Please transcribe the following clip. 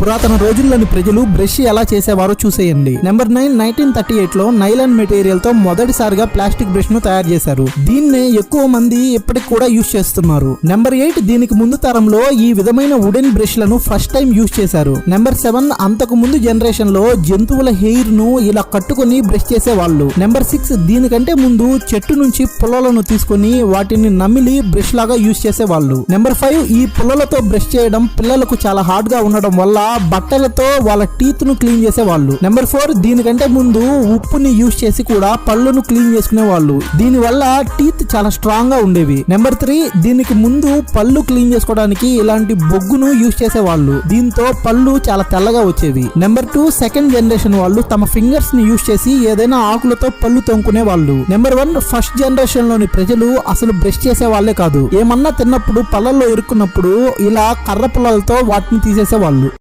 పురాతన రోజుల్లోని ప్రజలు బ్రష్ ఎలా చేసేవారో చూసేయండి. నెంబర్ నైన్ నైన్టీన్ థర్టీ ఎయిట్లో నైలాన్ మెటీరియల్తో మొదటిసారిగా ప్లాస్టిక్ బ్రష్ను తయారు చేశారు. దీన్నే ఎక్కువ మంది ఇప్పటికి కూడా యూజ్ చేస్తున్నారు. నెంబర్ ఎయిట్ దీనికి ముందు తరంలో ఈ విధమైన వుడెన్ బ్రష్లను ఫస్ట్ టైం యూజ్ చేశారు. నెంబర్ సెవెన్ అంతకు ముందు జనరేషన్లో జంతువుల హెయిర్ను ఇలా కట్టుకొని బ్రష్ చేసే వాళ్ళు నెంబర్ సిక్స్ దీనికంటే ముందు చెట్టు నుంచి పుల్లలను తీసుకొని వాటిని నమిలి బ్రష్ లాగా యూజ్ చేసేవాళ్ళు. నెంబర్ ఫైవ్ ఈ పుల్లలతో బ్రష్ చేయడం పిల్లలకు చాలా హార్డ్గా ఉండడం వల్ల బట్టలతో వాళ్ళ టీత్ను క్లీన్ చేసేవాళ్ళు. నెంబర్ ఫోర్ దీనికంటే ముందు ఉప్పుని యూజ్ చేసి కూడా పళ్ళును క్లీన్ చేసుకునే వాళ్ళు దీని వల్ల టీత్ చాలా స్ట్రాంగ్గా ఉండేవి. నెంబర్ త్రీ దీనికి ముందు పళ్ళు క్లీన్ చేసుకోవడానికి ఇలాంటి బొగ్గును యూజ్ చేసేవాళ్ళు. దీంతో పళ్ళు చాలా తెల్లగా వచ్చేవి. నెంబర్ టూ సెకండ్ జనరేషన్ వాళ్ళు తమ ఫింగర్స్ని యూజ్ చేసి ఏదైనా ఆకులతో పళ్ళు తొంకునే వాళ్ళు నెంబర్ వన్ ఫస్ట్ జనరేషన్లోని ప్రజలు అసలు బ్రష్ చేసే వాళ్ళే కాదు. ఏమన్నా తిన్నప్పుడు పళ్ళల్లో ఇరుక్కున్నప్పుడు ఇలా కర్ర పుల్లలతో వాటిని తీసేసే వాళ్ళు